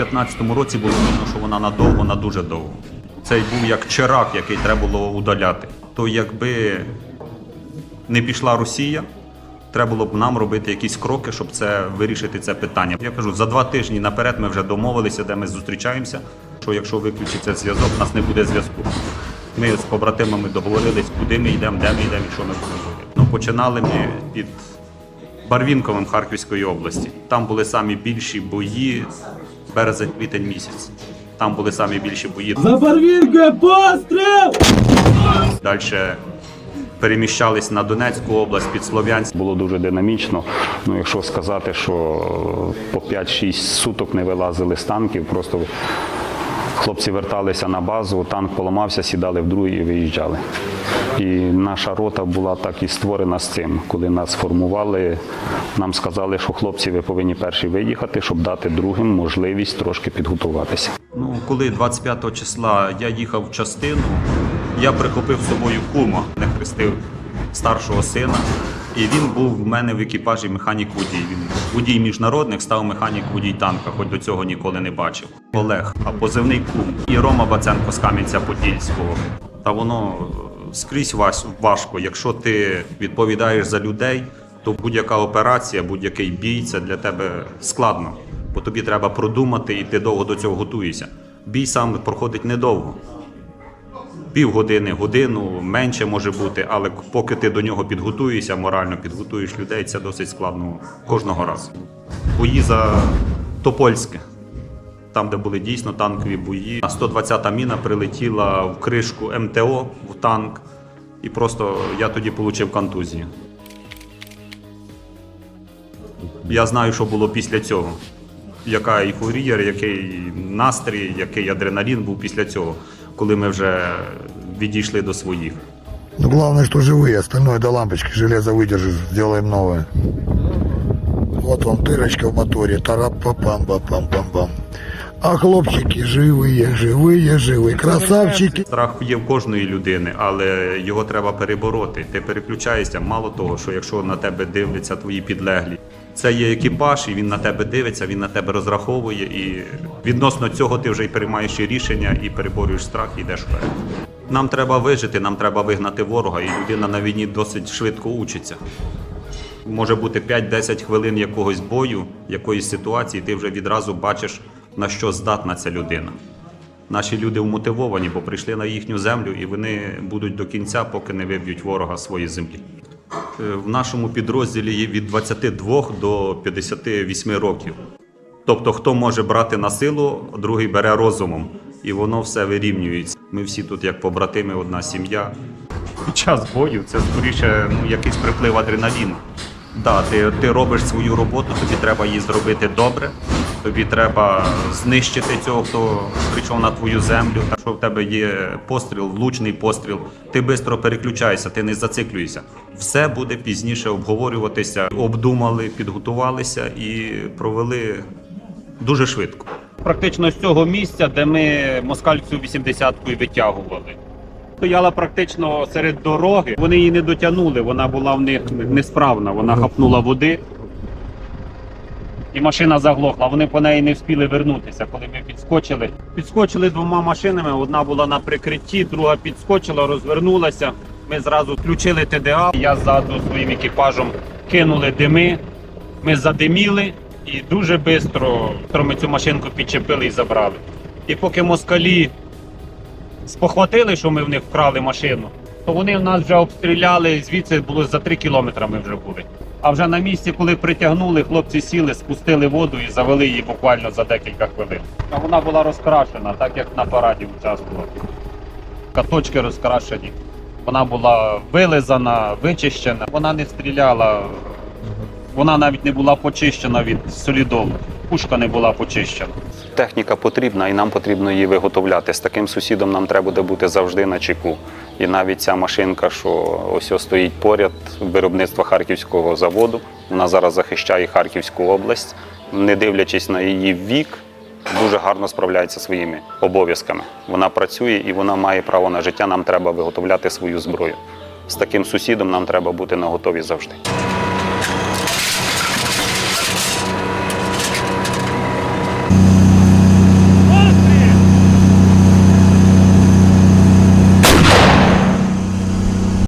15-му році було видно, що вона надовго, на дуже довго. Цей був як чирак, який треба було удаляти. То якби не пішла Росія, треба було б нам робити якісь кроки, щоб це вирішити це питання. Я кажу, за два тижні наперед ми вже домовилися, де ми зустрічаємося. Що якщо виключиться зв'язок, у нас не буде зв'язку. Ми з побратимами договорились, куди ми йдемо, де ми йдемо і що ми будемо робити. Ну, починали ми під Барвінковим Харківської області. Там були самі більші бої березень-квітень місяць. Там були самі більші бої. За Барвінкою постріл! Далі переміщались на Донецьку область під Слов'янськ. Було дуже динамічно. Ну, якщо сказати, що по 5-6 суток не вилазили з танків, просто хлопці верталися на базу, танк поламався, сідали в другий і виїжджали. І наша рота була так і створена з цим. Коли нас формували, нам сказали, що хлопці, ви повинні перші виїхати, щоб дати другим можливість трошки підготуватися. Ну, коли 25 числа я їхав в частину, я прихопив з собою кума, не хрестив старшого сина. І він був в мене в екіпажі механік водій. Він водій міжнародних став механік водій танка, хоч до цього ніколи не бачив. Олег, а позивний кум і Рома Баценко з Кам'янця-Подільського. Та воно скрізь важ- важко. Якщо ти відповідаєш за людей, то будь-яка операція, будь-який бій це для тебе складно, бо тобі треба продумати і ти довго до цього готуєшся. Бій сам проходить недовго. Півгодини, годину, менше може бути, але поки ти до нього підготуєшся, морально підготуєш людей, це досить складно кожного разу. Бої за Топольське, там, де були дійсно танкові бої. 120-та міна прилетіла в кришку МТО в танк, і просто я тоді отримав контузію. Я знаю, що було після цього. Яка ейфорія, який настрій, який адреналін був після цього, коли ми вже відійшли до своїх. Ну, главное, что живые, остальное до лампочки, железо выдержит, сделаем новое. Вот вам дырочка в моторе, тарап-пам-пам-пам-пам. А хлопчики живые, живые, живые, красавчики. Страх є в кожної людини, але його треба перебороти. Ти переключаєшся. Мало того, що якщо на тебе дивляться твої підлеглі, це є екіпаж, і він на тебе дивиться, він на тебе розраховує, і відносно цього ти вже й приймаєш і рішення, і переборюєш страх, і йдеш вперед. Нам треба вижити, нам треба вигнати ворога, і людина на війні досить швидко учиться. Може бути 5-10 хвилин якогось бою, якоїсь ситуації, ти вже відразу бачиш, на що здатна ця людина. Наші люди вмотивовані, бо прийшли на їхню землю і вони будуть до кінця, поки не виб'ють ворога свої землі. Е, В нашому підрозділі є від 22 до 58 років. Тобто, хто може брати на силу, другий бере розумом, і воно все вирівнюється. Ми всі тут, як побратими, одна сім'я. Під час бою це скоріше ну, якийсь приплив адреналіну. Да, ти, ти робиш свою роботу, тобі треба її зробити добре. Тобі треба знищити цього, хто прийшов на твою землю. Так що в тебе є постріл, влучний постріл. Ти швидко переключаєшся, ти не зациклюєшся. Все буде пізніше обговорюватися. Обдумали, підготувалися і провели дуже швидко. Практично з цього місця, де ми москальцю 80-ку витягували. Стояла практично серед дороги. Вони її не дотягнули, вона була в них несправна. Вона хапнула води. І машина заглохла. Вони по неї не встигли вернутися, коли ми підскочили. Підскочили двома машинами. Одна була на прикритті, друга підскочила, розвернулася. Ми зразу включили ТДА. Я ззаду своїм екіпажем кинули дими. Ми задиміли і дуже швидко ми цю машинку підчепили і забрали. І поки москалі спохватили, що ми в них вкрали машину, то вони нас вже обстріляли, звідси було за 3 кілометри ми вже були. А вже на місці, коли притягнули, хлопці сіли, спустили воду і завели її буквально за декілька хвилин. А вона була розкрашена, так як на параді участвувала. Каточки розкрашені. Вона була вилизана, вичищена. Вона не стріляла. Вона навіть не була почищена від солідолу. Пушка не була почищена. Техніка потрібна і нам потрібно її виготовляти. З таким сусідом нам треба буде бути завжди на чеку. І навіть ця машинка, що ось стоїть поряд виробництва харківського заводу, вона зараз захищає Харківську область, не дивлячись на її вік. Дуже гарно справляється своїми обов'язками. Вона працює і вона має право на життя. Нам треба виготовляти свою зброю. З таким сусідом нам треба бути на готові завжди.